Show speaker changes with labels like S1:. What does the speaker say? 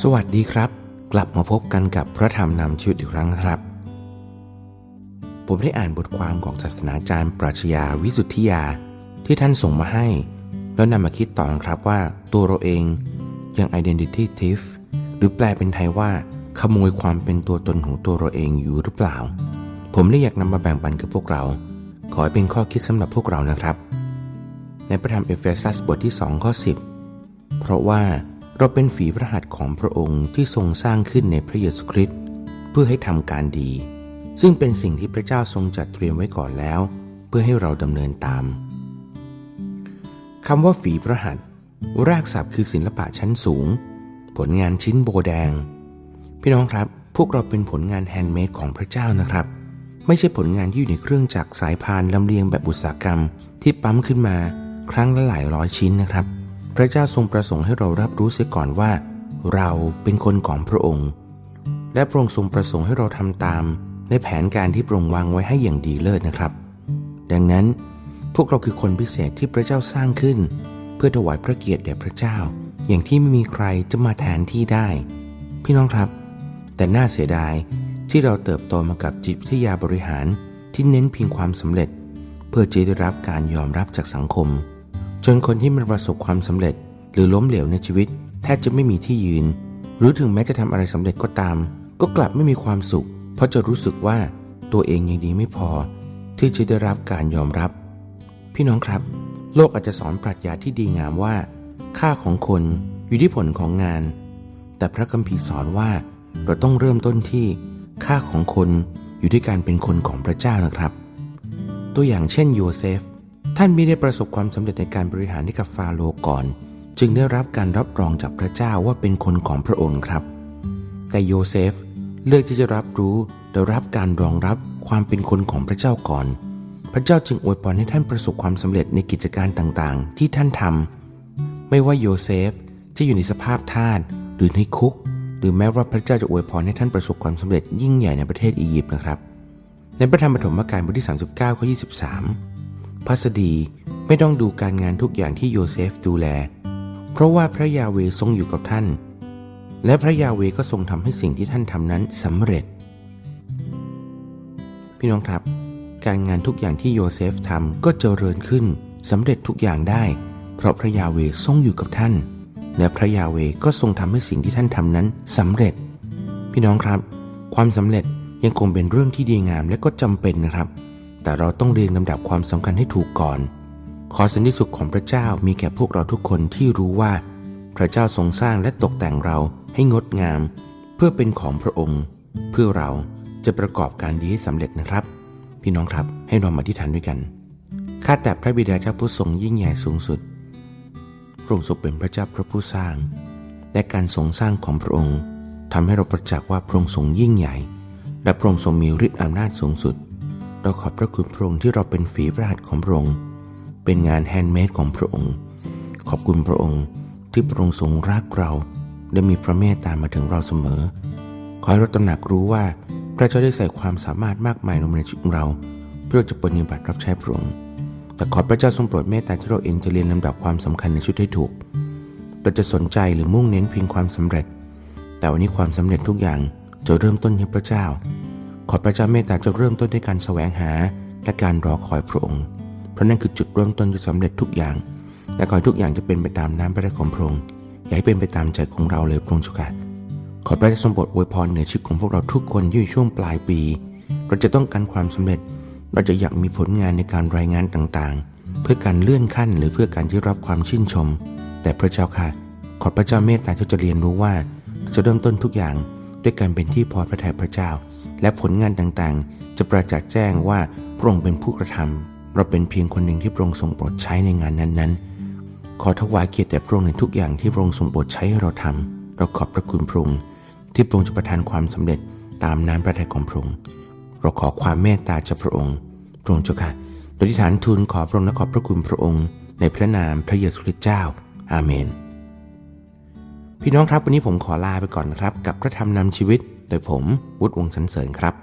S1: สวัสดีครับ กลับมาพบกันกับพระธรรมนำชีวิตอีกครั้งครับ ผมได้อ่านบทความของศาสนาจารย์ ปรัชญาวิสุทธิยาที่ท่านส่งมาให้ แล้วนำมาคิดต่อนะครับว่าตัวเราเองยัง identity thief หรือแปลเป็นไทยว่า ขโมยความเป็นตัวตนของตัวเราเองอยู่หรือเปล่า ผมเลยอยากนำมาแบ่งปันกับพวกเรา ขอให้เป็นข้อคิดสำหรับพวกเรานะครับ ในพระธรรมเอเฟซัสบทที่ 2 ข้อ 10 เพราะว่า เราเป็นฝีพระหัตถ์ของพระองค์ที่ทรงสร้างขึ้นในพระเยซูคริสต์เพื่อให้ทำการดี ซึ่งเป็นสิ่งที่พระเจ้าทรงจัดเตรียมไว้ก่อนแล้ว เพื่อให้เราดำเนินตามคำว่าฝีพระหัตถ์รากศัพท์คือศิลปะชั้นสูง ผลงานชิ้นโบแดง พี่น้องครับ พวกเราเป็นผลงานแฮนด์เมดของพระเจ้านะครับ ไม่ใช่ผลงานที่อยู่ในเครื่องจักรสายพานลำเลียงแบบอุตสาหกรรม ที่ปั๊มขึ้นมาครั้งละหลายร้อยชิ้นนะครับ พระเจ้าทรงประสงค์ให้เรารับรู้เสียก่อนว่า เราเป็นคนของพระองค์ และพระองค์ทรงประสงค์ให้เราทำตาม ในแผนการที่พระองค์วางไว้ให้อย่างดีเลิศนะครับ ดังนั้น พวกเราคือคนพิเศษที่พระเจ้าสร้างขึ้น เพื่อถวายพระเกียรติแด่พระเจ้า อย่างที่ไม่มีใครจะมาแทนที่ได้ พี่น้องครับ แต่น่าเสียดายที่เราเติบโตมากับจิตวิทยาบริหารที่เน้นเพียงความสำเร็จ เพื่อจะได้รับการยอมรับจากสังคม จนคนที่มันประสบความสำเร็จ หรือล้มเหลวในชีวิต แทบจะไม่มีที่ยืน หรือถึงแม้จะทำอะไรสำเร็จก็ตาม ก็กลับไม่มีความสุข เพราะจะรู้สึกว่าตัวเองยังดีไม่พอ ที่จะได้รับการยอมรับ พี่น้องครับ โลกอาจจะสอนปรัชญาที่ดีงามว่า ค่าของคนอยู่ที่ผลของงาน แต่พระคัมภีร์สอนว่าเราต้องเริ่มต้นที่ค่าของคนอยู่ที่การเป็นคนของพระเจ้านะครับ ตัวอย่างเช่นโยเซฟ ท่านไม่ได้ประสบความสำเร็จในการบริหารให้กับฟาโรห์ก่อน จึงได้รับการรับรองจากพระเจ้าว่าเป็นคนของพระองค์ครับ แต่โยเซฟเลือกที่จะรับรู้และรับการรองรับความเป็นคนของพระเจ้าก่อน พระเจ้าจึงอวยพรให้ท่านประสบความสำเร็จในกิจการต่างๆ ที่ท่านทำไม่ว่าโยเซฟจะอยู่ในสภาพทาสหรือในคุก หรือแม้ว่าพระเจ้าจะอวยพรให้ท่านประสบความสำเร็จยิ่งใหญ่ในประเทศอียิปต์นะครับ ในพระธรรมปฐมกาลบทที่ 39ข้อ23 พัสดีไม่ต้องดูการงานทุกอย่างที่โยเซฟดูแล เพราะว่าพระยาเวทรงอยู่กับท่าน และพระยาเวก็ทรงทำให้สิ่งที่ท่านทำนั้นสำเร็จ พี่น้องครับ การงานทุกอย่างที่โยเซฟทำก็เจริญขึ้นสำเร็จทุกอย่างได้ เพราะพระยาเวทรงอยู่กับท่าน และพระยาเวก็ทรงทำให้สิ่งที่ท่านทำนั้นสำเร็จ พี่น้องครับ ความสำเร็จยังคงเป็นเรื่องที่ดีงามและก็จำเป็นนะครับ แต่เราต้องเรียงลำดับความสำคัญให้ถูกก่อน ขอสันติสุขของพระเจ้ามีแก่พวกเราทุกคนที่รู้ว่า พระเจ้าทรงสร้างและตกแต่งเราให้งดงาม เพื่อเป็นของพระองค์ เพื่อเราจะประกอบการดีให้สำเร็จนะครับ พี่น้องครับให้เรามาที่ฐานด้วยกันข้าแต่พระบิดาเจ้าผู้ทรงยิ่งใหญ่สูงสุดพระองค์ทรงเป็นพระเจ้าพระผู้สร้าง และการทรงสร้างของพระองค์ทำให้เราประจักษ์ว่าพระองค์ทรงยิ่งใหญ่ และพระองค์ทรงมีฤทธิ์อำนาจสูงสุด เราขอบพระคุณพระองค์ที่เราเป็นฝีพระหัตถ์ของพระองค์ เป็นงานแฮนด์เมดของพระองค์ ขอบคุณพระองค์ที่พระองค์ทรงรักเรา และมีพระเมตตามาถึงเราเสมอ ขอให้เราตระหนักรู้ว่าพระเจ้าได้ใส่ความสามารถมากมายลงในชีวิตเรา เพื่อจะปฏิบัติรับใช้พระองค์ แต่ขอพระเจ้าทรงโปรดเมตตาที่เราเองจะเรียนลำดับความสำคัญในชีวิตให้ถูก เราจะสนใจหรือมุ่งเน้นเพียงความสำเร็จ แต่วันนี้ความสำเร็จทุกอย่างจะเริ่มต้นที่พระเจ้า ขอพระเจ้าเมตตาจะเริ่มต้นด้วยการแสวงหาและการรอคอยพระองค์ เพราะนั่นคือจุดเริ่มต้นที่สำเร็จทุกอย่าง และขอทุกอย่างจะเป็นไปตามน้ำพระทัยของพระองค์อย่าให้เป็นไปตามใจของเราเลยพระองค์เจ้าค่ะขอพระเจ้าทรงโปรดอวยพรเหนือชีวิตของพวกเราทุกคนที่อยู่ช่วงปลายปี เราจะต้องการความสำเร็จ เราจะอยากมีผลงานในการรายงานต่างๆ เพื่อการเลื่อนขั้นหรือเพื่อการที่รับความชื่นชม แต่พระเจ้าค่ะ ขอพระเจ้าเมตตาที่จะเรียนรู้ว่าจะเริ่มต้นทุกอย่างด้วยการเป็นที่พอพระทัยพระเจ้า และผลงานต่างๆ จะประจักษ์แจ้งว่าพระองค์เป็นผู้กระทำเราเป็นเพียงคนหนึ่งที่พระองค์ทรงโปรดใช้ในงานนั้นๆ ขอถวายเกียรติแด่พระองค์ในทุกอย่างที่พระองค์ทรงโปรดใช้ให้เราทำเราขอบพระคุณพระองค์ที่พระองค์จะประทานความสำเร็จตามน้ำพระทัยของพระองค์เราขอความเมตตาจากพระองค์ พระองค์เจ้าค่ะโดยที่ฐานทูลขอพระองค์และขอบพระคุณพระองค์ ในพระนามพระเยซูคริสต์เจ้า อาเมน พี่น้องครับวันนี้ผมขอลาไปก่อนนะครับ กับพระธรรมนำชีวิต ดยผมวุฒิวงศ์สันเสริญครับ